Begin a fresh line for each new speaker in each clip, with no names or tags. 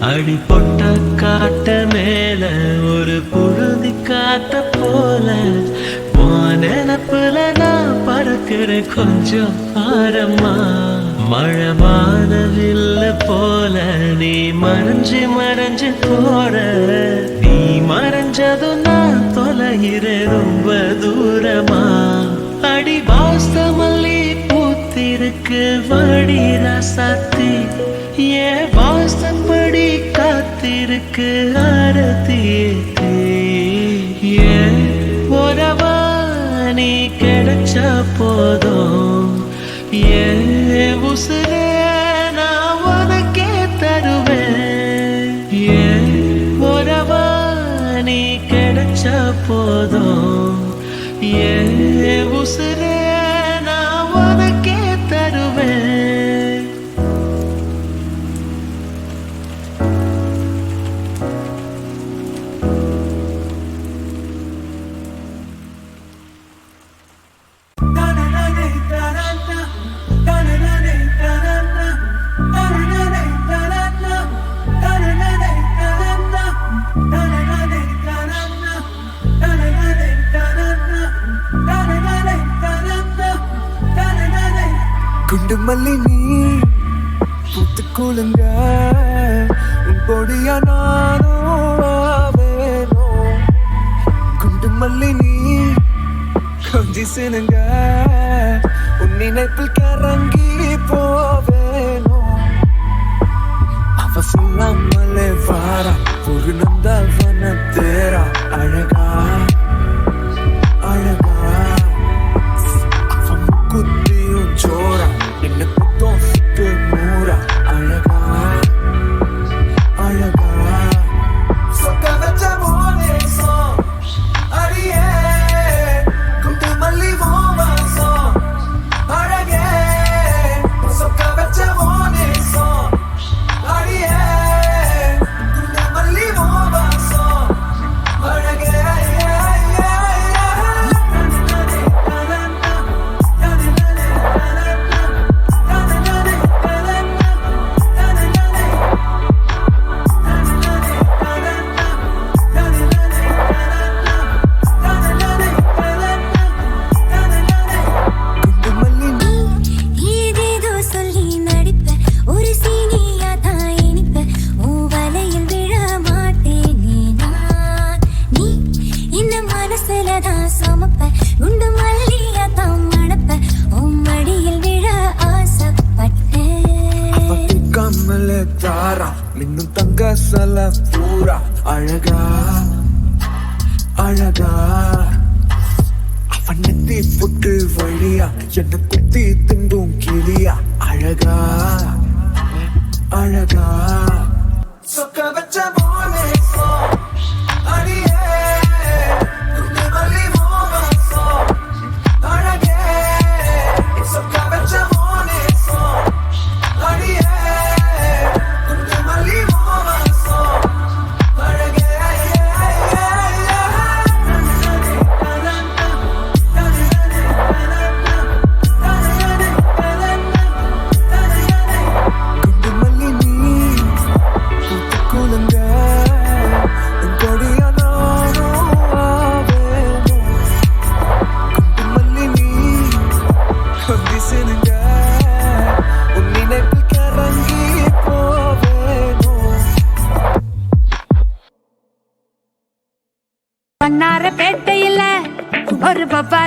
தருவேன் அடி பொட்ட காட்ட மேல ஒரு புழுதி காத்த போல. உன் நினப்புல நான் பறக்கிறேன் கொஞ்சம் ஆரமா மழை மாதவில்ல போல நீ மறைஞ்சு மறைஞ்சு போற. நீ மறைஞ்சதும் நான் தொலைகிறேன் ரொம்ப தூரமா. அடி வாஸ்தமல்லி பூத்திருக்கு வடி ரசாத்தி ஏ வாஸ்தம் எனக்கு ஆரத்தி ஏ உறவா நீ கிடைச்ச போதும்? ஏ உசுர நான் உனக்கே தருவேன்? ஏ உறவா நீ கிடைச்ச போதும்? ஏ உசுர
குண்டு மல்லி நீ பூத்து குலுங்க பொடியா கொடியா நானும் குண்டு மல்லி நீ கொஞ்சி சினுங்க உன் நினைப்பில் கரங்கி போவேனோ? அவ சொல்லாமலே வாரா ஒரு
நந்தால்
வன தேரா அழகா. பூரா அழகா அழகா. அவன் நெத்தி புட்டு வழியா என்ன குத்தி திண்டும் கிளியா. அழகா அழகா. சொக்க வச்ச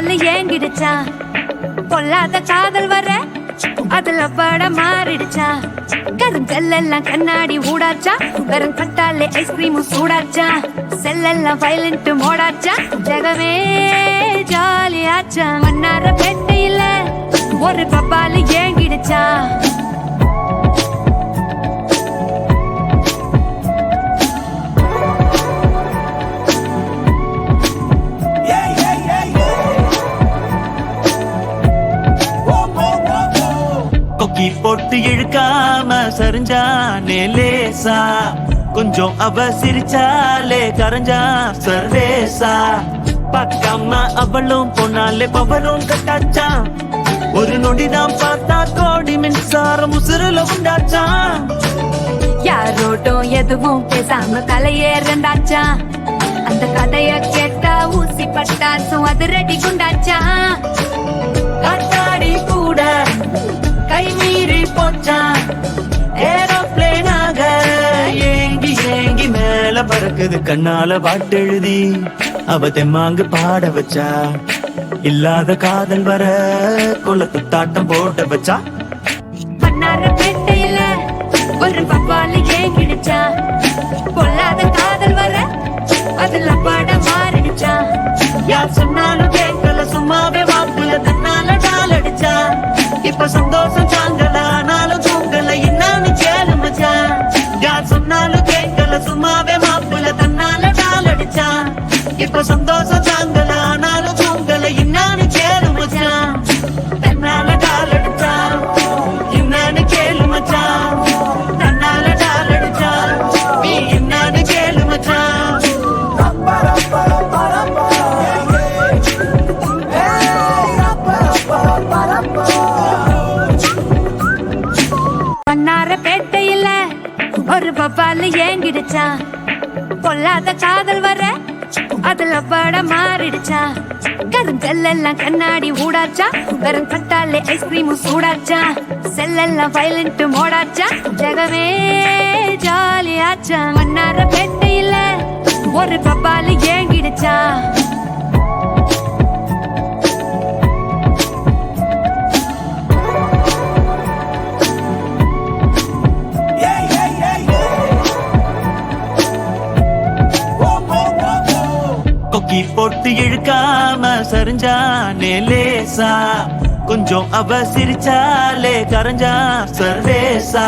ஒரு ஏங்கிடுச்சா பொல்லாத காதல் வர? அதுல பட மாறிடுச்சா? கருஞ்செல்லாம் கண்ணாடி ஊடாச்சா? வெறும் கட்டாலே ஐஸ்கிரீம் சூடாச்சா? செல்லெல்லாம் வயலண்ட் மோடாச்சா? ஜெகமே ஜாலியாச்சா? மன்னார பெட்டையில ஒரு பப்பாலு ஏங்கிடுச்சா?
தூக்கி போட்டு இழுக்காம சரிஞ்சானே லேசா கொஞ்சம் அவ சிரிச்சாலே கரைஞ்சா சர்வேசா. பார்க்காம அவளும் பொண்ணாலே பவரும் கட்டாச்சா.
ஒரு நொடிதான் பார்த்தா கோடி மின்சாரம் உசுருல உண்டாச்சா.
யாரோட்டும் எதுவும் பேசாம கலையே இருந்தாச்சா அந்த கதைய கேட்டா ஊசி பட்டாசும் அது ரெடி குண்டாச்சா.
காத்தாடி கூட கை மீறி போச்சான் ஏரோப்ளேனாக ஏங்கி ஏங்கி மேல பறக்குது. கண்ணால பாட்டெழுதி அவ தெம்மாங்கு பாட வச்சா. இல்லாத காதல் வர குளத்து தாட்டம் போட்ட வச்சா.
பண்ணார பேட்டையில ஒரு பப்பாலி ஏங்கிடுச்சா? பொல்லாத காதல் வர அதுல பாட மாறிடுச்சா?
யார் சொன்னாலும் இப்ப சந்தோஷம் தாங்கல ஆனாலும் தூங்கல என்னன்னு கேளு மச்சான் யார் சொன்னாலும் கேட்கல சும்மாவே மாப்புல தன்னால டால் அடிச்சா இப்ப சந்தோஷம்
ஏங்கிடுச்சா பொல்லாத காதல் வர? அதுல பட மாறிடுச்சா? செல்லெல்லாம் கண்ணாடி ஊடாச்சா? வெறும் கட்டாலே ஐஸ்கிரீமும் சூடாச்சா? செல்லெல்லாம் வயலண்ட் மோடாச்சா? ஜெகமே ஜாலியாச்சா? மன்னார பேட்டையில ஒரு பப்பாளி ஏங்கிடுச்சா?
கொக்கி இழுக்காம சரிஞ்சானே லேசா கொஞ்சம் அவ சிரிச்சாலே கரைஞ்சா சர்வேசா.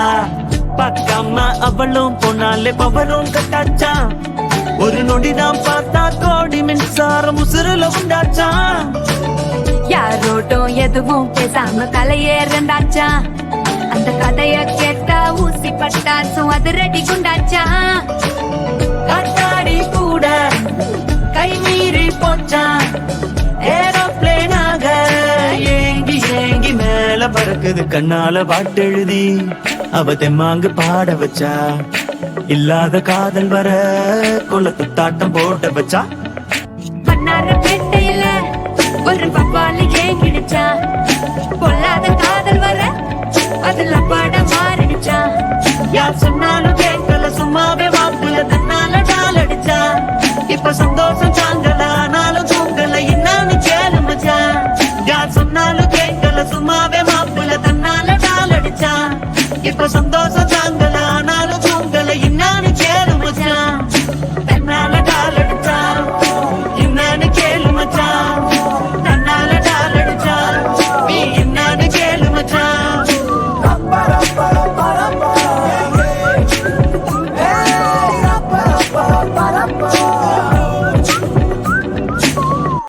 பார்க்காம அவளும் போனாலே பவரும் கட்டாச்சா. ஒரு நொடிதான் பார்த்தா கோடி மின்சாரம் உசுருல உண்டாச்சா.
யாரோட்டும் எதுவும் பேசாம தலையேறண்டாச்சா அந்த கதைய கேட்டா ஊசி பட்டாச்சும் அது ரெடி குண்டாச்சா.
காத்தாடி கூட கை ஏங்கி ஏங்கி மேல பறக்குது. கண்ணால பாட்டெழுதி அவ தெம்மாங்கு பாட வச்சா. இல்லாத காதல் வர குளத்து தாட்டம் போட்ட வச்சா.
பண்ணார பேட்டையில ஒரு பப்பாளி ஏங்கிடுச்சா? பொல்லாத காதல் வர அதுல பாட மாறிடுச்சா?
யார் சொன்னாலும் கேட்கல சும்மாவே வாக்குல தன்னால டால் அடிச்சா? இப்ப சும்மாவே மாப்புல தன்னால டால் அடிச்சா இப்ப சந்தோஷம்